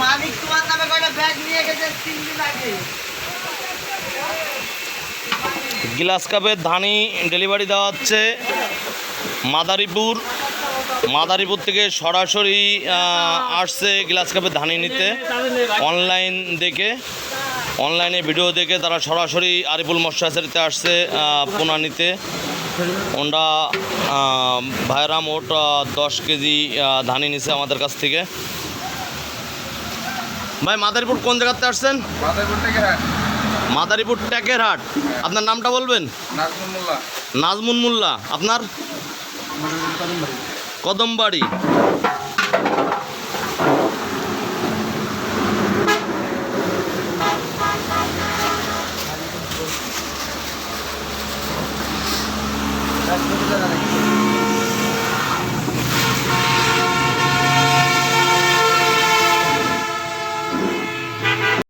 মালিক তোমার নামে কয়টা ব্যাগ নিয়ে গেছে তিন দিন আগে। গ্লাস কাপের ধানি ডেলিভারি দেওয়া হচ্ছে মাদারীপুর। মাদারীপুর থেকে সরাসরি আসছে গ্লাস কাপের ধানি নিতে। অনলাইন দেখে, অনলাইনে ভিডিও দেখে তারা সরাসরি আরিফুল মৎস্যাচারিতে আসছে পোনা নিতে। ওনরা ভাইরা মোট দশ কেজি ধানি নিছে আমাদের কাছ থেকে। ভাই মাদারীপুর কোন জায়গাতে আসছেন? মাদারীপুর ট্যাকের হাট। আপনার নামটা বলবেন? নাজমুন মোল্লা। আপনার? কদমবাড়ি।